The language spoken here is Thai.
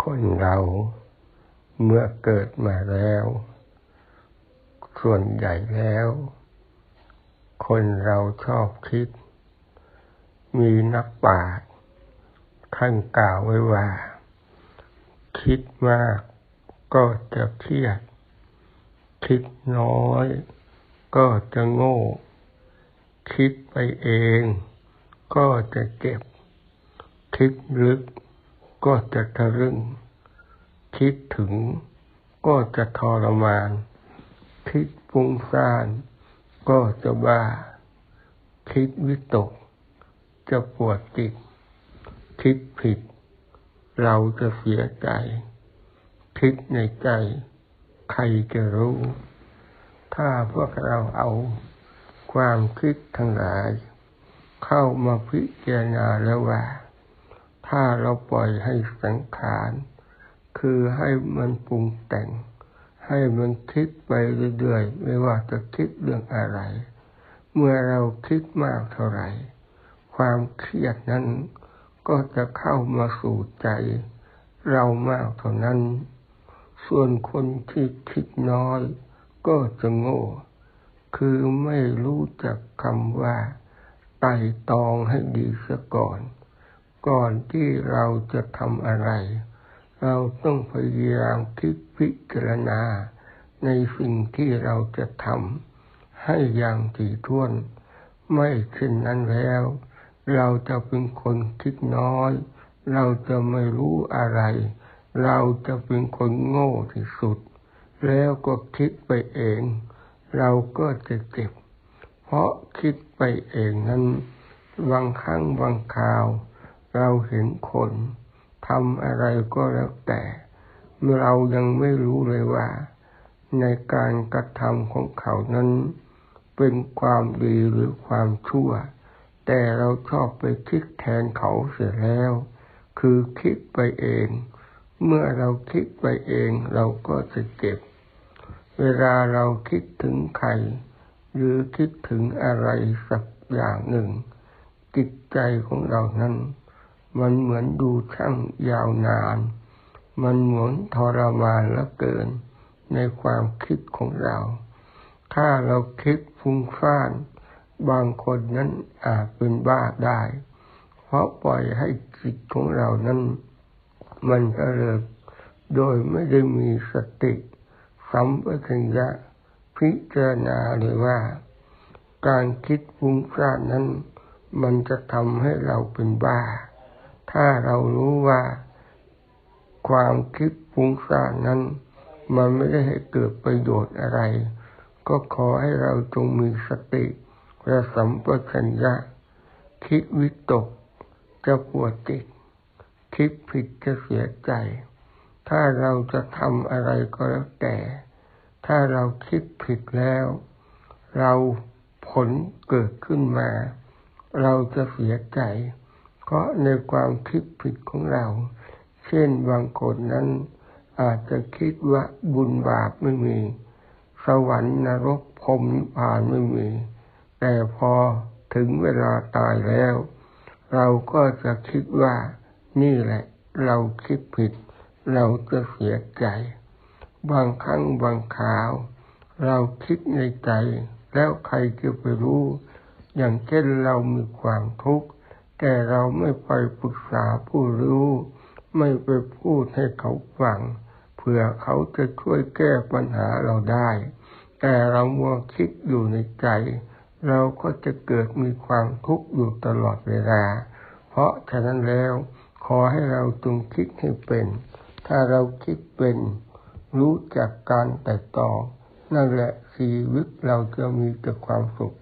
คนเราเมื่อเกิดมาแล้ว ส่วนใหญ่แล้ว คนเราชอบคิด มีนักปราชญ์ท่านกล่าวไว้ว่า คิดมากก็จะเครียด คิดน้อย ก็จะโง่ คิดไปเอง ก็จะเจ็บ คิดลึก ก็จะทะลึ่ง คิดถึงก็จะทรมาน คิดฟุ้งซ่าน ก็จะบ้า คิดวิตก จะปวดจิต คิดผิด เราจะเสียใจ คิดในใจ ใครจะรู้ ถ้าพวกเราเอาความคิดทั้งหลาย เข้ามาพิจารณาแล้วว่า ถ้าเราปล่อยให้สังขาร คือให้มันปรุงแต่ง ให้มันคิดไปเรื่อยๆ ไม่ว่าจะคิดเรื่องอะไร เมื่อเราคิดมากเท่าไหร่ ความเครียดนั้นก็จะเข้ามาสู่ใจ เรามากเท่านั้น ส่วนคนที่คิดน้อย ก็จะโง่ คือไม่รู้จักคำว่าไต่ตองให้ดีเสียก่อน ก่อนที่เราจะทำอะไร เราต้องพยายามคิดพิจารณา ในสิ่งที่เราจะทำให้อย่างถี่ถ้วน ไม่เช่นนั้นแล้ว เราจะเป็นคนคิดน้อย เราจะไม่รู้อะไร เราจะเป็นคนโง่ที่สุด แล้วก็คิดไปเอง เราก็จะเจ็บ เพราะคิดไปเองนั้น บางครั้งบางคราว เราเห็นคนทำอะไรก็แล้วแต่ เรายังไม่รู้เลยว่า ในการกระทำของเขานั้น เป็นความดีหรือความชั่ว แต่เราชอบไปคิดแทนเขาเสียแล้ว คือคิดไปเอง เมื่อเราคิดไปเองเราก็จะเจ็บ เวลาเราคิดถึงใคร หรือคิดถึงอะไรสักอย่างหนึ่งจิตใจของเรานั้น มันเหมือนดูช่างยาวนาน มันเหมือนทรมานเหลือเกิน ในความคิดของเรา ถ้าเราคิดฟุ้งซ่าน บางคนนั้นอาจเป็นบ้าได้ เพราะปล่อยให้จิตของเรานั้น มันเจริญโดยไม่ได้มีสติสัมปชัญญะพิจารณาเลยว่า การคิดฟุ้งซ่านนั้น มันจะทำให้เราเป็นบ้า ถ้าเรารู้ว่า ความคิดฟุ้งซ่านนั้น มันไม่ได้ให้เกิดประโยชน์อะไร ก็ขอให้เราจงมีสติและสัมปชัญญะ คิดวิตกจะปวดจิตคิดผิดจะเสียใจ ถ้าเราจะทำอะไรก็แล้วแต่ ถ้าเราคิดผิดแล้ว เราผลเกิดขึ้นมา เราจะเสียใจ ราะในความคิดผิดของเรา เช่นบางคนนั้นอาจจะคิดว่าบุญบาปไม่มี สวรรค์นรกพรมนิพพานไม่มี แต่พอถึงเวลาตายแล้ว เราก็จะคิดว่านี่แหละ เราคิดผิด เราจะเสียใจ บางครั้งบางคราว เราคิดในใจ แล้วใครจะไปรู้ อย่างเช่นเรามีความทุกข์ แต่เราไม่ไปปรึกษาผู้รู้ ไม่ไปพูดให้เขาฟังเผื่อเขาจะช่วยแก้ปัญหาเราได้ แต่เรามัวคิดอยู่ในใจ เราก็จะเกิดมีความทุกข์อยู่ตลอดเวลา เพราะฉะนั้นแล้วขอให้เราจงคิดให้เป็น ถ้าเราคิดเป็น รู้จักการแต่ตองนั่นแหละชีวิตเราจะมีแต่ความสุข